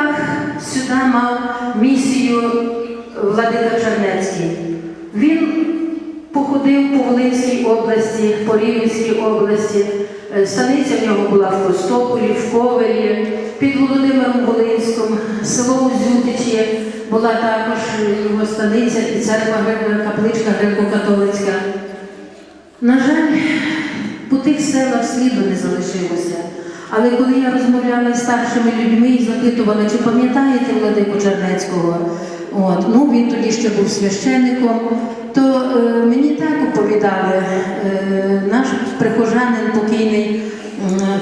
роках сюди мав місію Владика Чернецький. Він походив по Волинській області, по Рівненській області. Е, Станиця в нього була в Костополі, в Ковелі, під Володимиром Волинським, село Узютичі була також його станиця і церква греко- капличка греко-католицька. На жаль, по тих селах сліду не залишилося. Але коли я розмовляла з старшими людьми і запитувала, чи пам'ятаєте Владику Чернецького, от, ну він тоді ще був священником, то е, мені так оповідали е, наш прихожанин покійний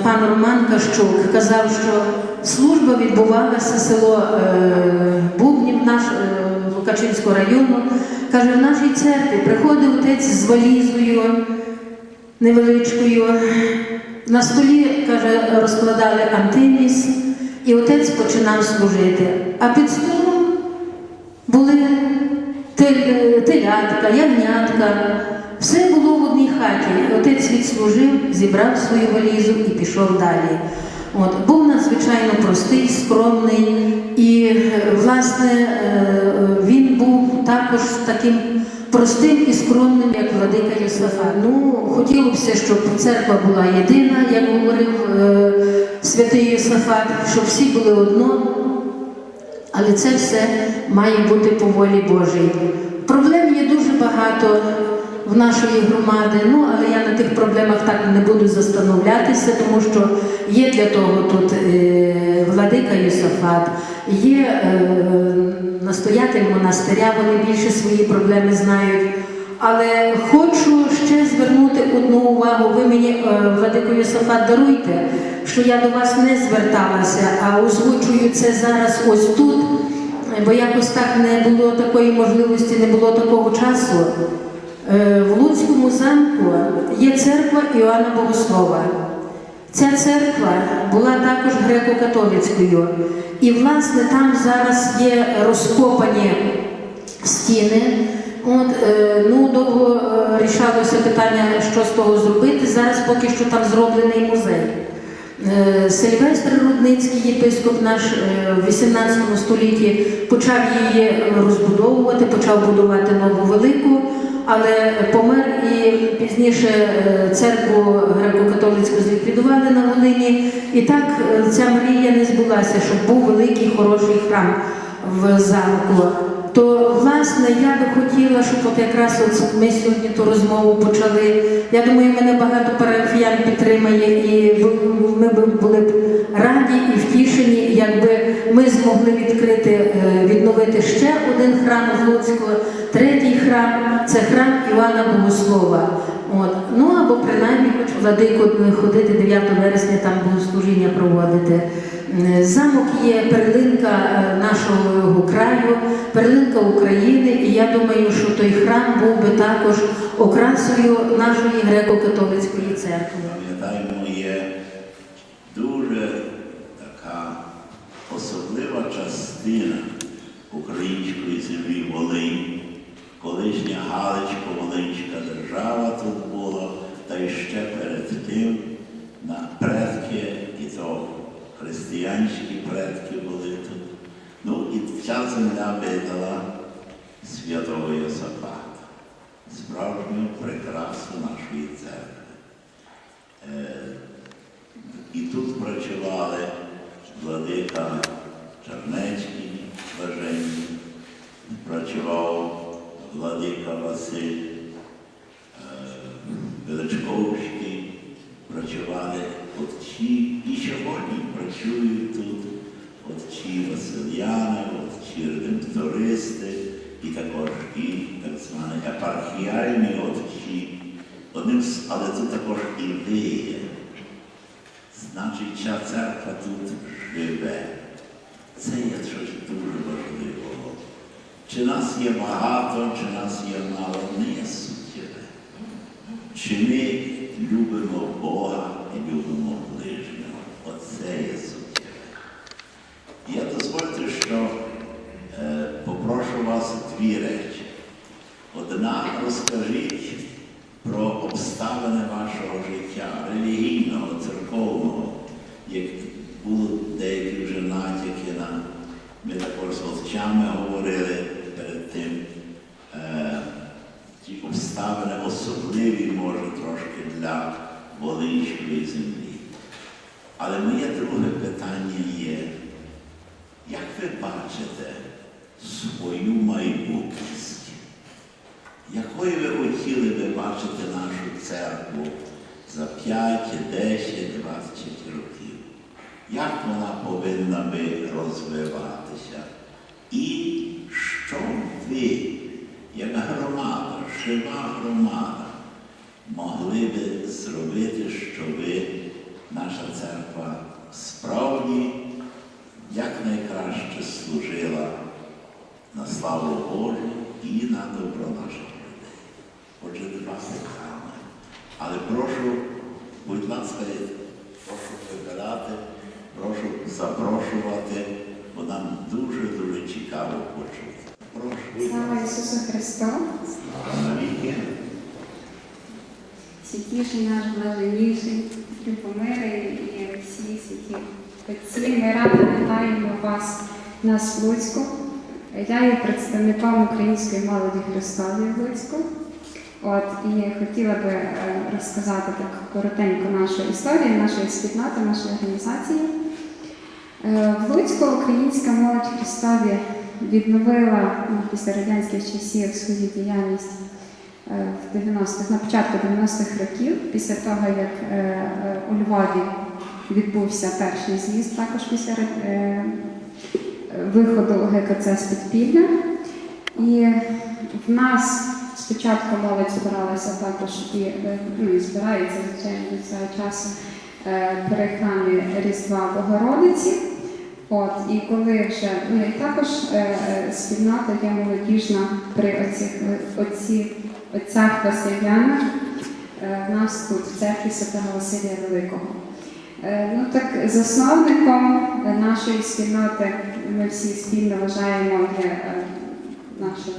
пан Роман Кащук казав, що служба відбувалася село е, Бубнів, наш е, Лукачинського району. Каже, в нашій церкві приходив отець з валізою невеличкою. На столі, каже, розкладали антиміс, і отець починав служити. А під столом були телятка, ягнятка. Все було в одній хаті. Отець відслужив, зібрав свою валізу і пішов далі. От, був надзвичайно простий, скромний, і, е, власне, е, він був також таким простим і скромним, як владика Йосифа. Ну, хотілося б, щоб церква була єдина, як говорив е, святий Йосифат, щоб всі були одно. Але це все має бути по волі Божій. Проблем є дуже багато в нашої громади, ну але я на тих проблемах так не буду застановлятися, тому що є для того тут е, владика Йосафат, є е, настоятель монастиря, вони більше свої проблеми знають. Але хочу ще звернути одну увагу. Ви мені, е, владико Йосафат, даруйте, що я до вас не зверталася, а озвучую це зараз ось тут, бо якось так не було такої можливості, не було такого часу. Е, В Луцькому замку є церква Іоанна Богослова. Ця церква була також греко-католицькою. І, власне, там зараз є розкопані стіни. От, е, ну, довго е, рішалося питання, що з того зробити. Зараз поки що там зроблений музей. Сильвестр Рудницький, єпископ наш в 18 столітті, почав її розбудовувати, почав будувати нову велику, але помер і пізніше е, церкву греко-католицьку зліквідували на Волині. І так е, ця мрія не збулася, щоб був великий хороший храм в замку. То власне я би хотіла, щоб от якраз от ми сьогодні ту розмову почали. Я думаю, мене багато парафіян підтримає, і ми б були б раді і втішені, якби ми змогли відкрити, е, відновити ще один храм в. Третій храм це храм Івана Богослова. От. Ну або принаймні хоч владику ходити 9 вересня, там богослужіння проводити. Е, Замок є перлинка е, нашого краю, перлинка України, і я думаю, що той храм був би також окрасою нашої греко-католицької церкви. Пам'ятаємо, є дуже така особлива частина української землі Волинь. Колишня Галицько-Волинська держава тут була, та й ще перед тим на предки, і то християнські предки були тут. Ну і ця земля видала святого Йосафата, справжню прикрасу нашої церкви. Е, І тут працювали владика Чернецький Блаженний, працював владика Василь е, Величковський, працювали отці, і сьогодні працюють тут отці Васильяни, отці редемптористи, і також і так звані епархіальні отці. Одним, але тут також і ви є. Значить, ця церква тут живе. Це є щось дуже важливого. Чи нас є багато, чи нас є мало, не є суттєве. Чи ми любимо Бога і любимо ближнього. Оце є суттєве. Я дозвольте, що е, попрошу вас дві речі. Одна розкажіть про обставини вашого життя, релігійного, церковного, як були деякі вже натяки на тим е, ті обставини особливі, може, трошки для Волинської землі. Але моє друге питання є, як ви бачите свою майбутність? Якою ви хотіли би бачити нашу церкву за 5, 10, 20 років? Як вона повинна би розвиватися? І що ви, як громада, жива громада, могли би зробити, щоб наша церква справді якнайкраще служила на славу Божу і на добро наших людей. Отже, два питання. Але прошу, будь ласка, прошу вибирати, прошу запрошувати, бо нам дуже-дуже цікаво почути. Слава Ісусу Христу! Святіший наш блаженніший, Любомири і всі святі отці. Ми радо вітаємо вас нас в Луцьку. Я є представником української молоді Христової Луцьку. От, і хотіла би е, розказати так коротенько нашу історію, нашої спільноти, нашої організації. Е, В Луцьку українська молодь Христові відновила ну, після радянських часів свою діяльність е, в 90-х, на початку 90-х років, після того, як е, е, у Львові відбувся перший з'їзд, також після виходу ГКЦ з підпілля. І в нас спочатку молодь збиралася також і, ну, і збирається, звичайно, цього часу при Різдва Богородиці. От, і коли вже, ну і також е, е, спільнота є молодіжна при оцих, оці, отцях Василянах е, в нас тут, в церкві Святого Василія Великого. Е, Ну так, засновником е, нашої спільноти ми всі спільно вважаємо є е, наша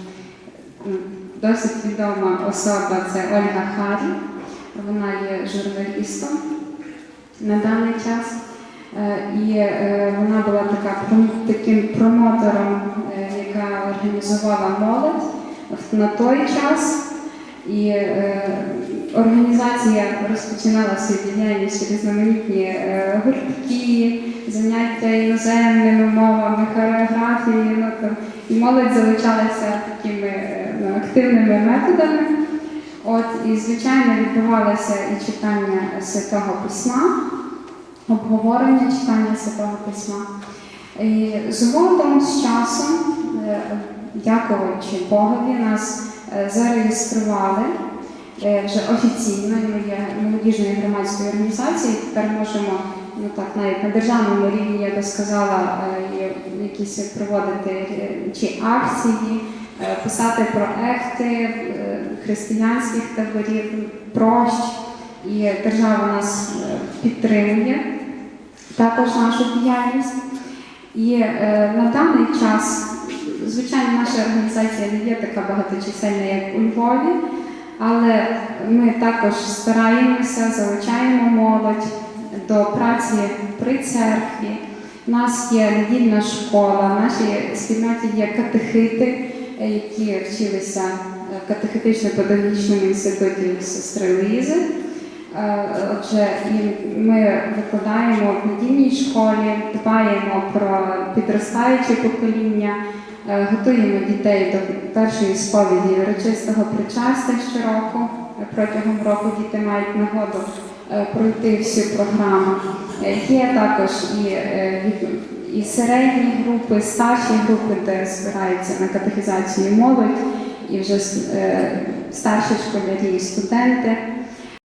ну, досить відома особа це Ольга Харі. Вона є журналістом на даний час. Е, І е, вона була така таким промотором, е, яка організувала молодь на той час. І організація розпочинала свою діяльність різноманітні гуртки, заняття іноземними мовами, хореографією. Ну, там, і молодь залучалася такими ну, активними методами. От, і, звичайно, відбувалося і читання Святого Письма, обговорення читання Святого Письма. І згодом з часом, е, дякуючи Богові, нас е, зареєстрували е, вже офіційно. Ми є молодіжною громадською організацією. Тепер можемо ну так навіть на державному рівні, я би сказала, якісь проводити чи акції, писати проекти християнських таборів, прощ. І держава нас підтримує також нашу діяльність. І е, на даний час, звичайно, наша організація не є така багаточисельна, як у Львові, але ми також стараємося, залучаємо молодь до праці при церкві. У нас є недільна школа, в нашій спільноті є катехити, е, які вчилися в катехетично-педагогічному інституті сестри Луїзи. Е, Отже, ми викладаємо в недільній школі, дбаємо про підростаюче покоління, е, готуємо дітей до першої сповіді урочистого причастя щороку. Е, Протягом року діти мають нагоду пройти всю програму. Є також і, і середні групи, старші групи, де збираються на катехізацію молодь, і вже старші школярі і студенти.